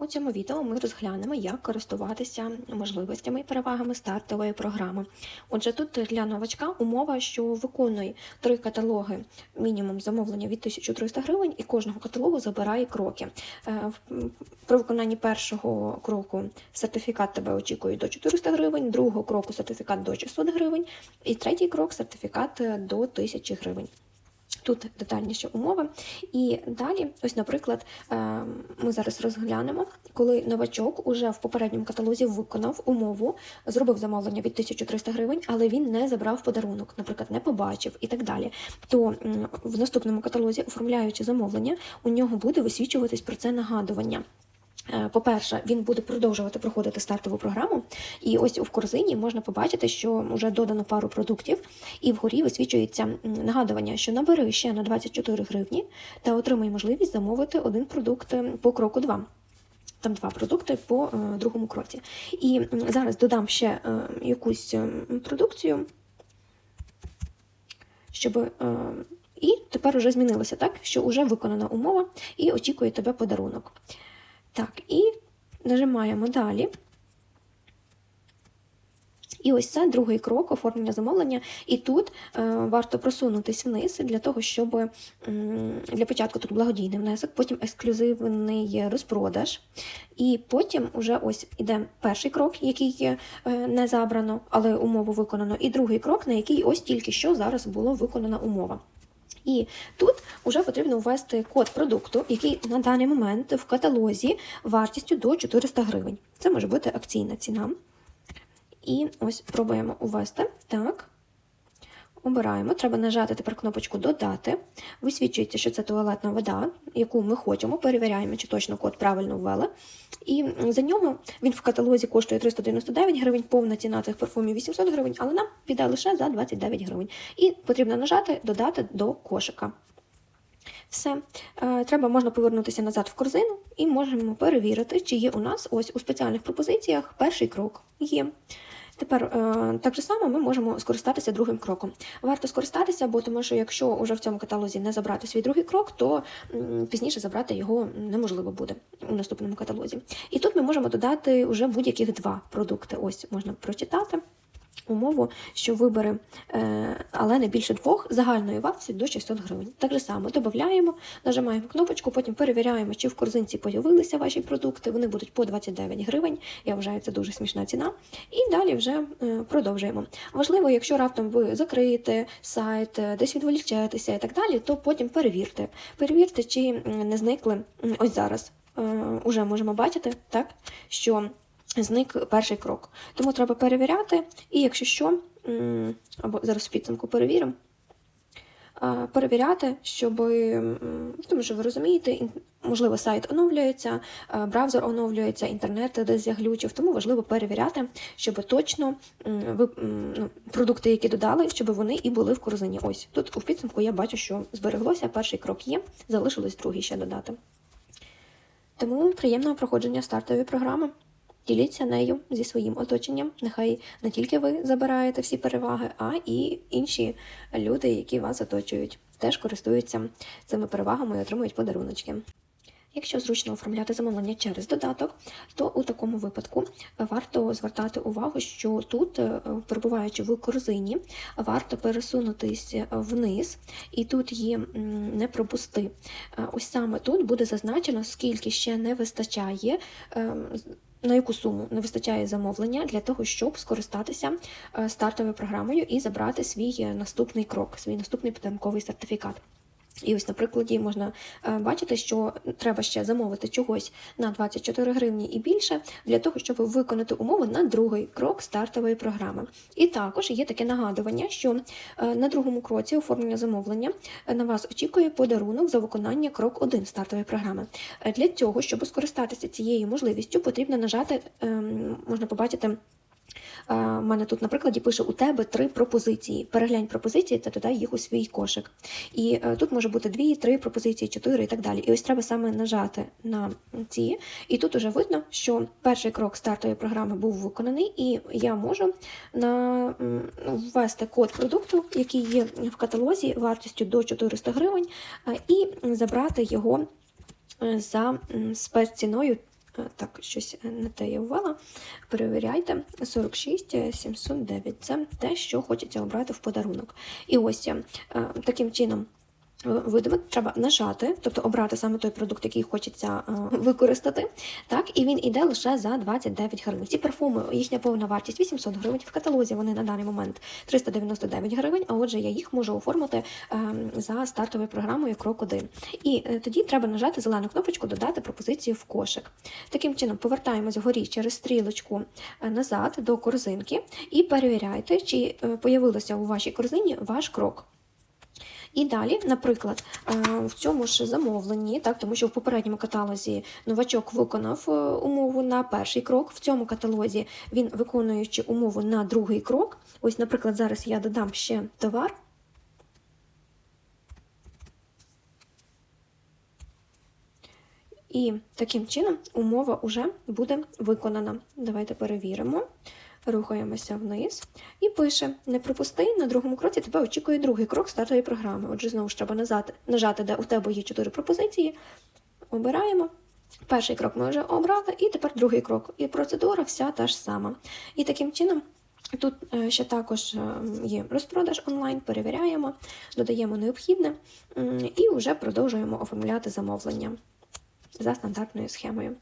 У цьому відео ми розглянемо, як користуватися можливостями і перевагами стартової програми. Отже, тут для новачка умова, що виконує три каталоги мінімум замовлення від 1300 гривень, і кожного каталогу забирає кроки. Е, При виконанні першого кроку сертифікат тебе очікує до 400 гривень, другого кроку сертифікат до 600 гривень, і третій крок сертифікат до 1000 гривень. Тут детальніші умови. І далі, ось, наприклад, е, ми зараз розглянемо, коли новачок уже в попередньому каталозі виконав умову, зробив замовлення від 1300 гривень, але він не забрав подарунок, наприклад, не побачив і так далі. То в наступному каталозі, оформляючи замовлення, у нього буде висвічуватись про це нагадування. Е, По-перше, він буде продовжувати проходити стартову програму, і ось у корзині можна побачити, що вже додано пару продуктів, і вгорі висвічується нагадування, що набери ще на 24 гривні та отримай можливість замовити один продукт по кроку 2. Там два продукти по е, другому кроці. І зараз додам ще е, якусь продукцію, щоб. І тепер уже змінилося так, що вже виконана умова і очікує тебе подарунок. Так, і нажимаємо далі. І ось це другий крок оформлення замовлення. І тут е, варто просунутись вниз для того, щоб м, для початку тут благодійний внесок, потім ексклюзивний розпродаж. І потім вже ось іде перший крок, який е, не забрано, але умову виконано, і другий крок, на який ось тільки що зараз було виконана умова. І тут вже потрібно ввести код продукту, який на даний момент в каталозі вартістю до 400 гривень. Це може бути акційна ціна. І ось пробуємо ввести. Так. Обираємо, треба нажати тепер кнопочку Додати. Висвічується, що це туалетна вода, яку ми хочемо. Перевіряємо, чи точно код правильно ввели. І за нього він в каталозі коштує 399 гривень, повна ціна цих парфумів 800 гривень, але нам піде лише за 29 гривень. І потрібно нажати Додати до кошика. Все, Е, треба можна повернутися назад в корзину і можемо перевірити, чи є у нас ось у спеціальних пропозиціях перший крок. Є. Тепер е, так же само ми можемо скористатися другим кроком. Варто скористатися, бо тому що якщо вже в цьому каталозі не забрати свій другий крок, то пізніше забрати його неможливо буде у наступному каталозі. І тут ми можемо додати вже будь-яких два продукти. Ось можна прочитати. Умову, що вибери, е, але не більше двох загальної вартості до 600 гривень. Так же само додаємо, нажимаємо кнопочку, потім перевіряємо, чи в корзинці з'явилися ваші продукти. Вони будуть по 29 гривень. Я вважаю, це дуже смішна ціна. І далі вже е, продовжуємо. Важливо, якщо раптом ви закриєте сайт, е, десь відволічаєтеся і так далі, то потім перевірте. Перевірте, чи не зникли ось зараз. Уже можемо бачити, так, що зник перший крок. Тому треба перевіряти, і якщо що, або зараз в підсумку перевіримо. Перевіряти, щоб, тому що ви розумієте, можливо, сайт оновлюється, браузер оновлюється, інтернет десь заглючив, тому важливо перевіряти, щоб точно ви ну, продукти, які додали, щоб вони і були в корзині. Ось тут у підсумку я бачу, що збереглося, перший крок є, залишилось другий ще додати. Тому приємного проходження стартової програми. Діліться нею зі своїм оточенням. Нехай не тільки ви забираєте всі переваги, а і інші люди, які вас оточують, теж користуються цими перевагами і отримують подаруночки. Якщо зручно оформляти замовлення через додаток, то у такому випадку варто звертати увагу, що тут, е, перебуваючи в корзині, варто пересунутись вниз, і тут є не пропусти. Е, Ось саме тут буде зазначено, скільки ще не вистачає. На яку суму не вистачає замовлення для того, щоб скористатися е, стартовою програмою і забрати свій е, наступний крок, свій наступний підтримковий сертифікат. І ось на прикладі можна е, бачити, що треба ще замовити чогось на 24 гривні і більше для того, щоб виконати умови на другий крок стартової програми. І також є таке нагадування, що е, на другому кроці оформлення замовлення е, на вас очікує подарунок за виконання крок 1 стартової програми. Для цього, щоб скористатися цією можливістю, потрібно нажати, ем, можна побачити. У мене тут на прикладі пише: у тебе три пропозиції. Переглянь пропозиції та додай їх у свій кошик. І е, тут може бути дві, три пропозиції, чотири і так далі. І ось треба саме нажати на ці. І тут уже видно, що перший крок стартової програми був виконаний, і я можу на, ввести код продукту, який є в каталозі вартістю до 400 гривень, е, і забрати його е, за спецціною Е, Так, щось не те я ввела. Перевіряйте 46 709. Це те, що хочеться обрати в подарунок. І ось е, таким чином. Видимо, треба нажати, тобто обрати саме той продукт, який хочеться е, використати. Так, і він іде лише за 29 гривень. Ці парфуми, їхня повна вартість 800 гривень. В каталозі вони на даний момент 399 гривень. А отже, я їх можу оформити е, за стартовою програмою Крок 1. І е, тоді треба нажати зелену кнопочку Додати пропозицію в кошик. Таким чином, повертаємось вгорі через стрілочку е, назад до корзинки і перевіряйте, чи е, появилося у вашій корзині ваш крок. І далі, наприклад, е, в цьому ж замовленні, так, тому що в попередньому каталозі новачок виконав е, умову на перший крок, в цьому каталозі він виконуючи умову на другий крок. Ось, наприклад, зараз я додам ще товар. І таким чином умова вже буде виконана. Давайте перевіримо. Рухаємося вниз і пише: не пропусти, на другому кроці тебе очікує другий крок стартової програми. Отже, знову ж треба нажати, нажати, де у тебе є чотири пропозиції. Обираємо. Перший крок ми вже обрали, і тепер другий крок. І процедура вся та ж сама. І таким чином. Тут е, ще також е, є розпродаж онлайн, перевіряємо, додаємо необхідне і вже продовжуємо оформляти замовлення за стандартною схемою.